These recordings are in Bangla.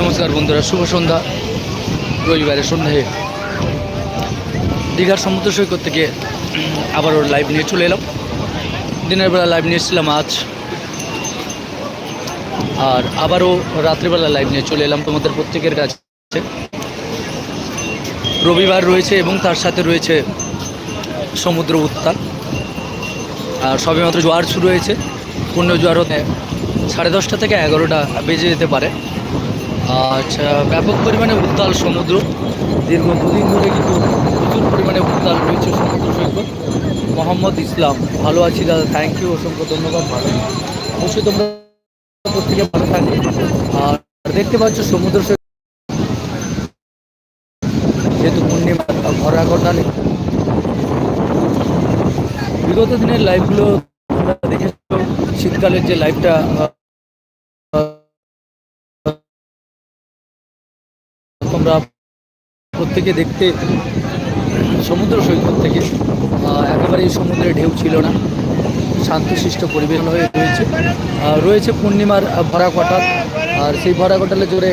নমস্কার বন্ধুরা, শুভ সন্ধ্যা। রবিবারের সন্ধ্যায় দীঘার সমুদ্র সৈকত থেকে আবারও লাইভ নিয়ে চলে এলাম। দিনের বেলা লাইভ নিয়ে এসেছিলাম আজ। আর আবারও রাত্রিবেলা লাইভ নিয়ে চলে এলাম তোমাদের প্রত্যেকের কাছে। রবিবার রয়েছে এবং তার সাথে রয়েছে সমুদ্র উত্তাল। আর সবে মাত্র জোয়ার শুরু হয়েছে। পূর্ণ জোয়ার হতে সাড়ে দশটা থেকে এগারোটা বেজে যেতে পারে। আচ্ছা ব্যাপক পরিমাণে উত্তাল সমুদ্র। দীর্ঘ দুদিন ধরে কিন্তু প্রচুর পরিমাণে উত্তাল রয়েছে সমুদ্র সৈকত। মোহাম্মদ ইসলাম, ভালো আছি দাদা থ্যাংক ইউ অসংখ্য ধন্যবাদ। ভালো অবশ্যই তোমরা প্রত্যেকে ভালো থাকবে আর দেখতে পাচ্ছ সমুদ্র সৈকত। যেহেতু পূর্ণিমা ভরা ঘটা নেই বিগত দিনের লাইভগুলো দেখেছ। শীতকালের যে লাইভটা তোমরা প্রত্যেকে দেখতে সমুদ্র সৈকত থেকে আহ, একেবারেই সমুদ্রে ঢেউ ছিল না। শান্তশিষ্ট পরিবেশ হয়ে রয়েছে। রয়েছে পূর্ণিমার ভরা কটাল আর সেই ভরা কটালে জোরে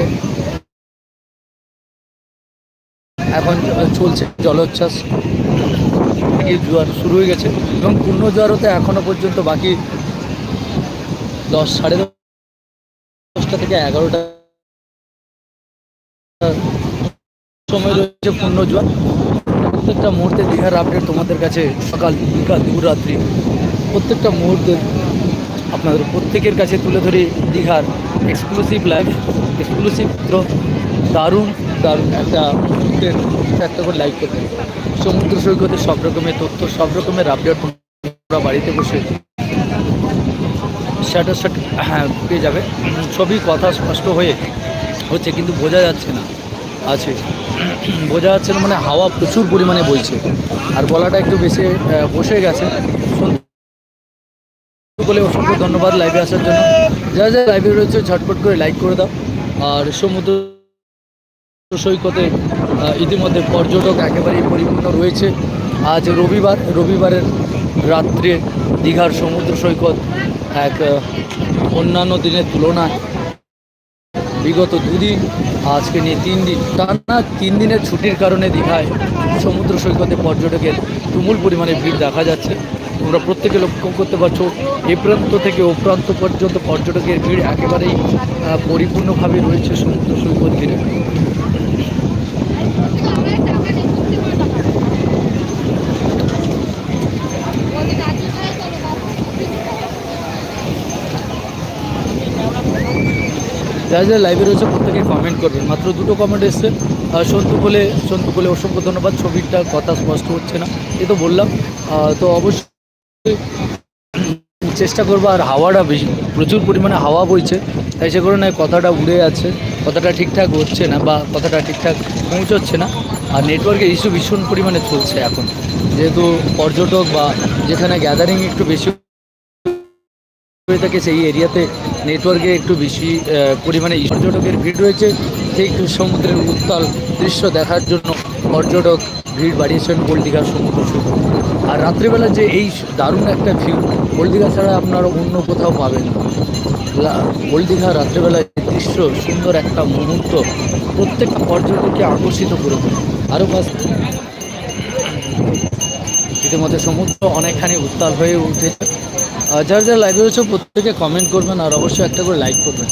এখন চলছে জলোচ্ছ্বাস। জোয়ার শুরু হয়ে গেছে এবং পূর্ণ জোয়ার হতে এখনও পর্যন্ত বাকি দশ সাড়ে দশটা থেকে এগারোটা সময় রয়েছে পূর্ণ জোয়ার প্রত্যেকটা মুহূর্তে দীঘার আপডেট তোমাদের কাছে সকাল, বিকাল দুপুর রাত্রি প্রত্যেকটা মুহূর্তে আপনাদের প্রত্যেকের কাছে তুলে ধরি দীঘার এক্সক্লুসিভ লাইভ এক্সক্লুসিভ দারুণ দারুণ একটা একটা করে লাইভ করতে সমুদ্র সৈকতে সব রকমের তথ্য, সব রকমের আপডেট তোমরা বাড়িতে বসে শ্যাট হ্যাঁ পেয়ে যাবে। ছবি কথা স্পষ্ট হয়ে হচ্ছে, কিন্তু বোঝা যাচ্ছে না। আছে। বোঝা যাচ্ছে না মানে হাওয়া প্রচুর পরিমাণে বইছে। আর গলাটা একটু বেশি বসে গেছে। বলে অসংখ্য ধন্যবাদ লাইভে আসার জন্য। যা যা লাইভে রয়েছে, ঝটপট করে লাইক করে দাও। আর সমুদ্র সৈকতে ইতিমধ্যে পর্যটক একেবারেই পরিপূর্ণ রয়েছে। আজ রবিবার, রবিবারের রাত্রে দীঘার সমুদ্র সৈকত এক অন্যান্য দিনের তুলনায় বিগত দুদিন, আজকে নিয়ে তিন দিন, টানা তিন দিনের ছুটির কারণে দীঘায় সমুদ্র সৈকতে পর্যটকের তুমুল পরিমাণে ভিড় দেখা যাচ্ছে। তোমরা প্রত্যেকে লক্ষ্য করতে পারছ, এ প্রান্ত থেকে ও প্রান্ত পর্যন্ত পর্যটকের ভিড় একেবারেই পরিপূর্ণভাবে রয়েছে সমুদ্র সৈকত ঘিরে। যারা যারা লাইভে রয়েছে প্রত্যেকে কমেন্ট করবে মাত্র দুটো কমেন্ট এসছে। সন্তু বলে সন্তু বলে অসংখ্য ধন্যবাদ। ছবিটা কথা স্পষ্ট হচ্ছে না। এ তো বললাম। তো অবশ্যই চেষ্টা করব। আর হাওয়াটা বেশি, প্রচুর পরিমাণে হাওয়া বইছে। তাই সে কারণে কথাটা উড়ে আছে কথাটা ঠিকঠাক হচ্ছে না বা কথাটা ঠিকঠাক পৌঁছচ্ছে না। আর নেটওয়ার্কের ইস্যু ভীষণ পরিমাণে চলছে এখন। যেহেতু পর্যটক বা যেখানে গ্যাদারিং একটু বেশি হয়ে থাকে, সেই এরিয়াতে নেটওয়ার্কে একটু বেশি পরিমাণে পর্যটকের ভিড় রয়েছে। ঠিক সমুদ্রের উত্তাল দৃশ্য দেখার জন্য পর্যটক ভিড় বাড়িয়েছেন গোলদিঘার সমুদ্র সৈকত। আর রাত্রিবেলা যে এই দারুণ একটা ভিউ গোলদিঘা ছাড়া আপনারা অন্য কোথাও পাবেন না। গোলদিঘা রাত্রিবেলায় দৃশ্য সুন্দর একটা মুহূর্ত প্রত্যেকটা পর্যটককে আকর্ষিত করে আরও পাশ ইতিমধ্যে সমুদ্র অনেকখানি উত্তাল হয়ে উঠেছে। যারা যারা লাইভে রয়েছে প্রত্যেকে কমেন্ট করবেন আর অবশ্যই একটা করে লাইক করবেন।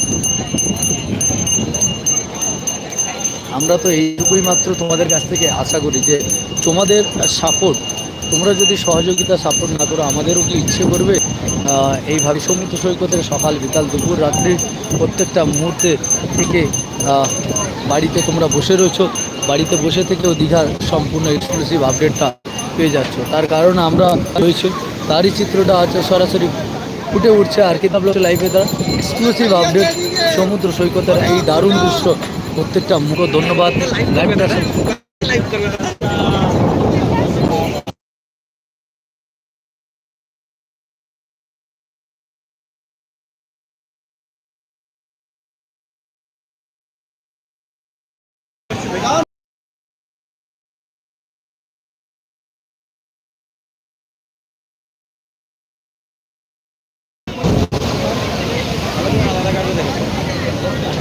আমরা তো এইটুকুই মাত্র তোমাদের কাছ থেকে আশা করি যে তোমাদের সাপোর্ট তোমরা যদি সহযোগিতা সাপোর্ট না করো, আমাদেরও কি ইচ্ছে করবে? এইভাবে সমুদ্র সৈকতের সকাল, বিকাল, দুপুর, রাত্রি প্রত্যেকটা মুহূর্তে থেকে বাড়িতে তোমরা বসে রয়েছো। বাড়িতে বসে থেকেও দীঘার সম্পূর্ণ এক্সক্লুসিভ আপডেটটা পেয়ে যাচ্ছ। তার কারণ আমরা রয়েছে তারই চিত্রটা আছে সরাসরি ফুটে উঠছে আর কি। ব্লক লাইভে তার এক্সক্লুসিভ আপডেট সমুদ্র সৈকতের এই দারুণ দৃশ্য। প্রত্যেকটা মুখ ধন্যবাদ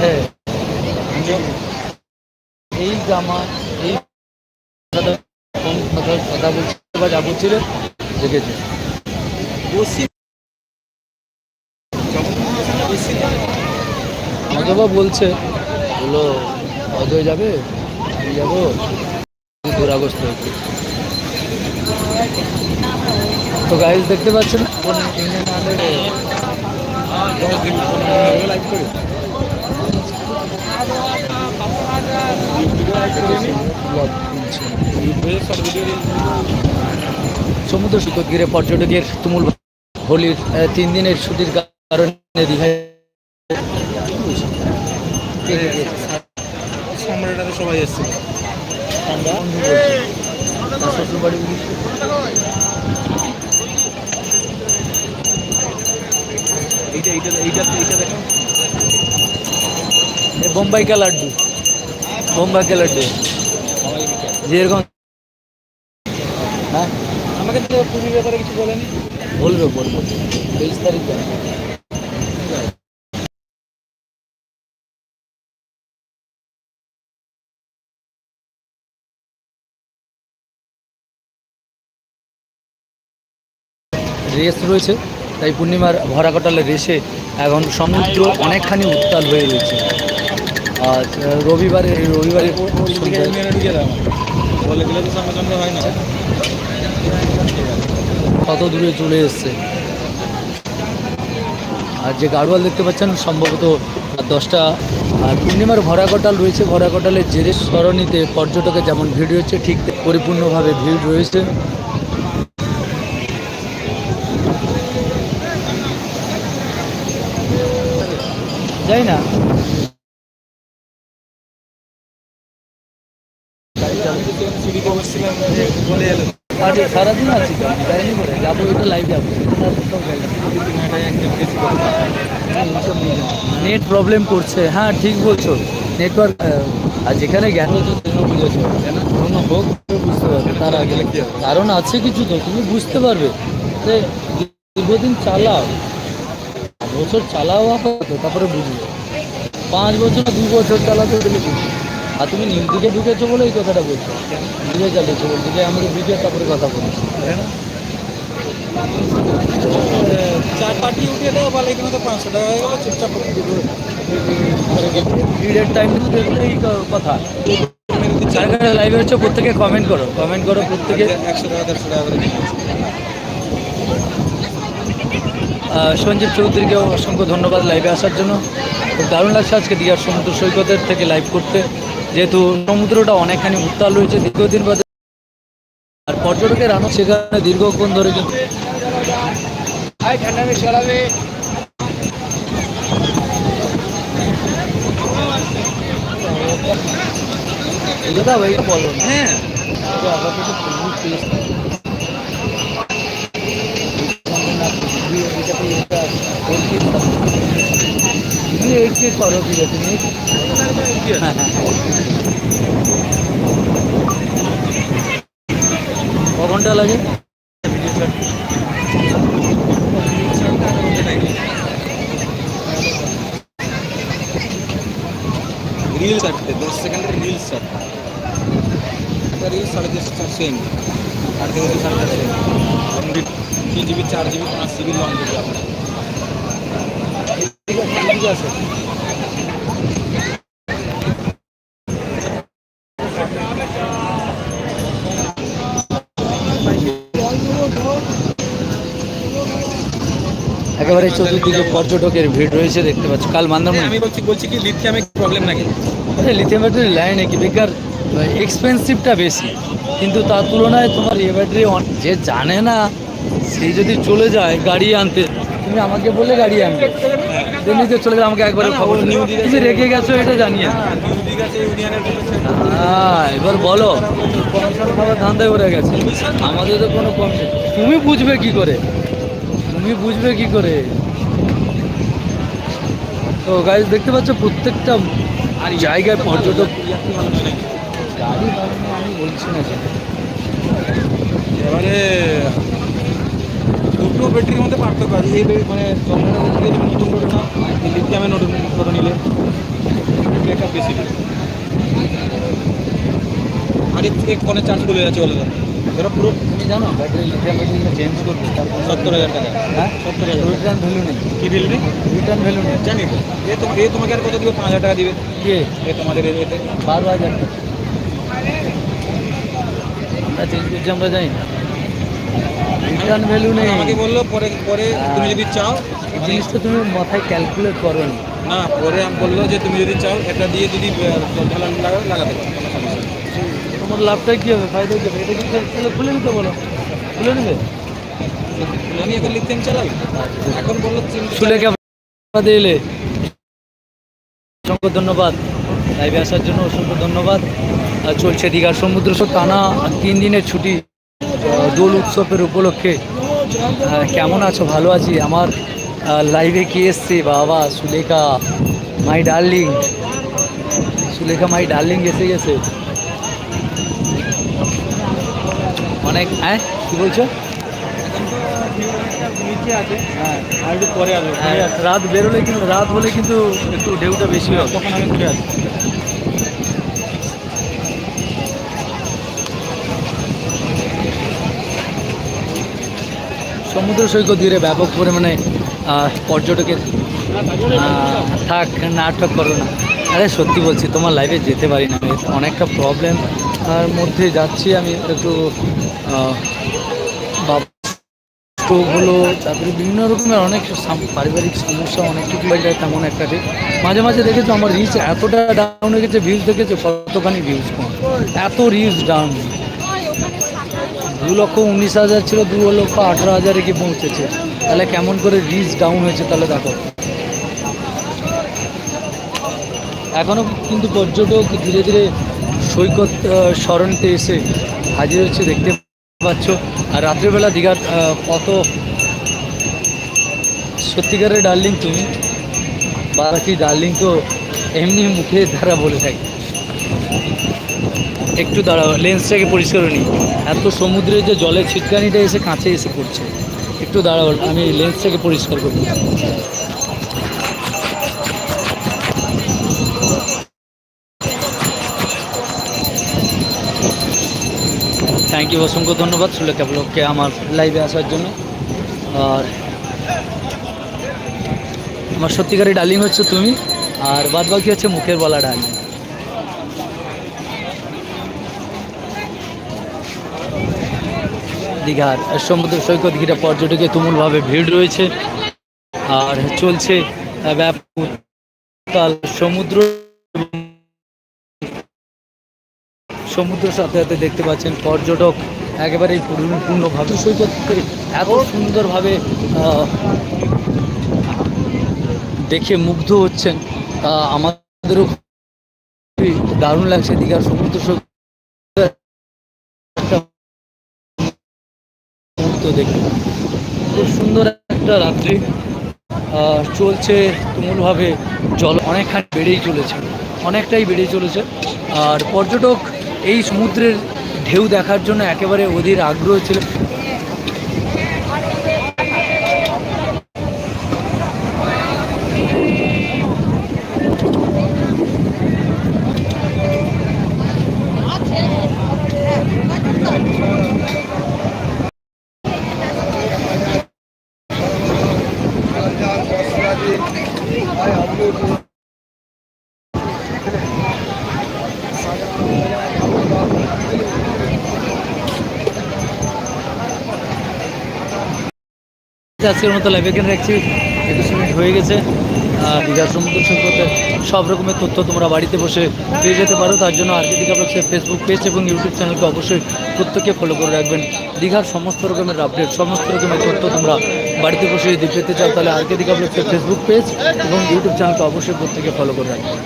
হ্যাঁ যে আমার এই কথা কথা বলছে বা যা বলছিলে দেখেছে। আমাকে বা বলছে বলল অজয় যাবে? আমি যাব। দুরাগস্ত হয়েছে তো গাইজ দেখতে পাচ্ছেন লাইভ করে সমুদ্র সৈকত ঘিরে পর্যটকের তুমুল হোলির তিন দিনের ছুটির কারণে দীঘায় কে কে গেছে? সম্রাটাতে সবাই এসছে আমরা বন্ধু বলছি। তার শ্বশুরবাড়ি উড়িষ্যা। এইটা এইটা এইটা এইটা দেখো বোম্বাই কা লাড্ডু বোম্বাই কা লাড্ডু যেরকম হ্যাঁ আমাকে তো পুরীর ব্যাপারে কিছু বলেনি। বলবে বলবে। তেইশ তারিখ। রেস রয়েছে তাই পূর্ণিমার ভরাকটালে রেসে এখন সমুদ্র অনেকখানি উত্তাল হয়ে রয়েছে। আর রবিবারে রবিবারে কত দূরে চলে এসছে। আর যে গাড়োয়াল দেখতে পাচ্ছেন, সম্ভবত দশটা। আর পূর্ণিমার ভরাকটাল রয়েছে ভরাকটালের জেরে সরণিতে পর্যটকের যেমন ভিড় রয়েছে ঠিক পরিপূর্ণভাবে ভিড় রয়েছে। যাই না সিঁড়িতে বসছিলাম বলে এলো আজ সারাদিন আছি তো, আমি করে যাব এটা লাইভ যাব নেট প্রবলেম করছে। হ্যাঁ ঠিক বলছো। নেটওয়ার্ক আর যেখানে কেন হোক, বুঝতে পারবে। তার আগে কারণ আছে কিছু তো, তুমি বুঝতে পারবে। যে দীর্ঘদিন চালাও। বছর চালাও তারপরে বুঝবে। পাঁচ বছর, দু বছর চালাতে গেলে বুঝবে। আর তুমি নিম দিকে ঢুকেছো বলে এই কথাটা বলছো। দিকে চালিয়েছো বলছো যে আমাদের দিকে তারপরে কথা বলছো। চার পাটি উঠিয়ে বলে এখানে তো পাঁচশো টাকা হয়ে গেলো চুপচাপ ভিড়ের টাইম দেখলে এই কথা। লাইভে হচ্ছে প্রত্যেকে কমেন্ট করো। কমেন্ট করো প্রত্যেকে। একশো টাকা দেড়শো টাকা করে সঞ্জীব চৌধুরীকেও অসংখ্য ধন্যবাদ লাইভে আসার জন্য। দারুণ লাগছে আজকে দীঘার সমুদ্র সৈকতের থেকে লাইভ করতে। যেহেতু সমুদ্রটা অনেকখানি উত্তাল রয়েছে দীর্ঘদিন বাদে আর পর্যটকের আনো সেখানে দীর্ঘক্ষণ ধরে কিন্তু ভাই বলো হ্যাঁ করো ঠিক আছে তুমি হ্যাঁ হ্যাঁ ক ঘণ্টা লাগে রিল কাটতে দশ সেকেন্ডের রিল কাট একটা রিল সাড়ে চারশো সেম আট থেকে সাড়ে চারশো তিন জিবি চার জিবি পাঁচ জিবি লং জিবি আপনার ঠিক আছে ঠিক আছে একেবারে চতুর্দিকে পর্যটকের ভিড় রয়েছে দেখতে পাচ্ছ। কাল মান্দারমণি। আমি বলছি বলছি কি লিথিয়ামে প্রবলেম নাকি? আরে লিথিয়াম ব্যাটারি লাইনে কি? বেকার এক্সপেন্সিভটা বেশি। কিন্তু তার তুলনায় তোমার এ ব্যাটারি যে জানে না সে যদি চলে যায় গাড়ি আনতে তুমি আমাকে বলে গাড়ি আনবে। দিল্লিতে চলে যায় আমাকে একবারে খবর তুমি রেখে গেছো এটা জানিয়ে ইউনিয়নের হ্যাঁ এবার বলো কমিশন খাবার ধান্দায় উড়ে গেছে। আমাদের তো কোনো কমিশন তুমি বুঝবে কি করে? তুমি বুঝবে কি করে তো গাইজ দেখতে পাচ্ছ প্রত্যেকটা আর জায়গায় পর্যটক গাড়ি আমি বলছি না। এবারে দুটো ব্যাটারির মধ্যে পার্থক্য আছে এই মানে নতুন করে না লিথিয়ামে নতুন করে নিলে ব্যাকআপ বেশি দেবে। মাটির থেকে কোনে চার্জ চলে যাচ্ছে দাও ধরো পুরো তুমি জানো ব্যাটারি লিথিয়াম ব্যাটারিটা চেঞ্জ করবে সত্তর হাজার টাকা। হ্যাঁ? সত্তর হাজার রিটার্ন ভ্যালু নেই। কি বিল নেই রিটার্ন ভ্যালু নেই। জানি তো। এ তোমাকে এ তোমাকে আর কত দিবে? পাঁচ হাজার টাকা দিবে। কে? এ তোমাদের এতে। বারো হাজার টাকা। আমরা চেঞ্জ করছি আমরা জানি না। রিটার্ন ভ্যালু নেই। আমাকে বলল পরে পরে তুমি যদি চাও জিনিসটা তুমি মাথায় ক্যালকুলেট করো না। পরে আমি বলল যে তুমি যদি চাও এটা দিয়ে যদি লাগাতে পারো। তোমার লাভটা কি হবে? ফায়দা কি হবে? এটা কি তাহলে খুলে নিতে বলো। খুলে নেবে আমি এখন চালাই এখন বলল অসংখ্য ধন্যবাদ। লাইভে আসার জন্য অসংখ্য ধন্যবাদ। আর চলছে দীঘার সমুদ্র টানা তিন দিনের ছুটি দোল উৎসবের উপলক্ষে। কেমন আছো? ভালো আছি। আমার লাইভে কে এসছে? বাবা Sulekha my darling Sulekha my darling এসে গেছে। অনেক হ্যাঁ? কী বলছো? হ্যাঁ। আর একটু পরে রাত বেরোলে কিন্তু রাত হলে কিন্তু একটু ঢেউটা বেশি হয় তখন আমি ঘুরে আসব সমুদ্র সৈকত ধীরে ব্যাপক পরিমাণে পর্যটকের থাক নাটক করো না। আরে সত্যি বলছি তোমার লাইফে যেতে পারি না। আমি অনেকটা প্রবলেম আর মধ্যে যাচ্ছি, আমি একটু স্ট্রোক হলো তারপরে বিভিন্ন রকমের অনেক পারিবারিক সমস্যা, অনেক কিছু হয়ে যায় তেমন একটা মাঝে মাঝে দেখেছ আমার রিচ এতটা ডাউন হয়ে গেছে ভিউজ দেখেছ কতখানি ভিউজ কম? এত রিচ ডাউন দু লক্ষ উনিশ হাজার ছিল, দু লক্ষ আঠারো হাজারে কি পৌঁছেছে? তাহলে কেমন করে রিচ ডাউন হয়েছে তাহলে দেখো। এখনও কিন্তু পর্যটক ধীরে ধীরে সৈকত আহ, সরণিতে এসে হাজির হচ্ছে দেখতে পাচ্ছ। আর রাত্রিবেলা দীঘার কত সত্যিকারের ডার্লিং তুমি বাকি ডার্লিং তো এমনি মুখে দ্বারা বলে থাকি একটু দাঁড়াও লেন্সটাকে পরিষ্কার নিই। এত সমুদ্রে যে জলের ছিটকানিটা এসে কাছে এসে পড়ছে। একটু দাঁড়াও আমি লেন্সটাকে পরিষ্কার করি ইউ অসংখ্য ধন্যবাদ সুলেখা ব্লককে আমার লাইভে আসার জন্য। আর আমার সত্যিকারের ডার্লিং হচ্ছে তুমি, আর বাদ বাকি হচ্ছে মুখের বলা ডার্লিং। দীঘার সমুদ্র সৈকত ঘিরে পর্যটকের তুমুলভাবে ভিড় রয়েছে, আর চলছে ব্যাপক সমুদ্র সমুদ্রের সাথে সাথে দেখতে পাচ্ছেন পর্যটক একেবারে পূর্ণভাবে সৈকত থেকে এত সুন্দরভাবে দেখে মুগ্ধ হচ্ছেন। আমাদেরও দারুণ লাগছে দীঘার সমুদ্র মুহূর্ত দেখে খুব সুন্দর একটা রাত্রি চলছে তুমুলভাবে জল অনেকখানি বেড়েই চলেছে, অনেকটাই বেড়েই চলেছে। আর পর্যটক এই সমুদ্রের ঢেউ দেখার জন্য একেবারে অধীর আগ্রহ ছিল। আজকের মতো লাইভ এখানে রাখছি। একুশ মিনিট হয়ে গেছে। আর দীঘার সমুদ্র সৈকতে সব রকমের তথ্য তোমরা বাড়িতে বসে পেয়ে যেতে পারো। তার জন্য আর দীঘা ব্লগসের ফেসবুক পেজ এবং ইউটিউব চ্যানেলকে অবশ্যই প্রত্যেকে ফলো করে রাখবেন। দীঘার সমস্ত রকমের আপডেট সমস্ত রকমের তথ্য তোমরা বাড়িতে বসে যদি পেতে চাও, তাহলে আর কে দীঘা ব্লগসের ফেসবুক পেজ এবং ইউটিউব চ্যানেলকে অবশ্যই প্রত্যেকে ফলো করে রাখবেন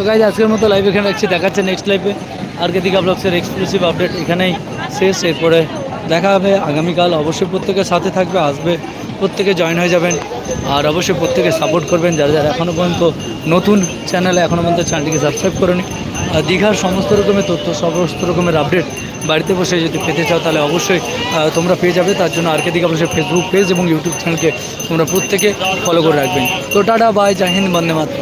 তো গাইজ আজকের মতো লাইভ এখানে রাখছি। দেখাচ্ছে নেক্সট লাইভে আর কেদিকা ব্লগসের এক্সক্লুসিভ আপডেট এখানেই শেষ। এরপরে দেখা হবে। আগামীকাল অবশ্যই প্রত্যেকের সাথে থাকবে, আসবে। প্রত্যেকে জয়েন হয়ে যাবেন। আর অবশ্যই প্রত্যেকে সাপোর্ট করবেন। যারা যারা এখনও পর্যন্ত নতুন চ্যানেলে এখনও পর্যন্ত চ্যানেলটিকে সাবস্ক্রাইব করেনি, আর দীঘার সমস্ত রকমের তথ্য, সমস্ত রকমের আপডেট বাড়িতে বসে যদি পেতে চাও, তাহলে অবশ্যই তোমরা পেয়ে যাবে। তার জন্য আর কে দিকে অবশ্যই ফেসবুক পেজ এবং ইউটিউব চ্যানেলকে তোমরা প্রত্যেকে ফলো করে রাখবেন। তো টাটা বাই জাহিন্দ বন্দে মাত্র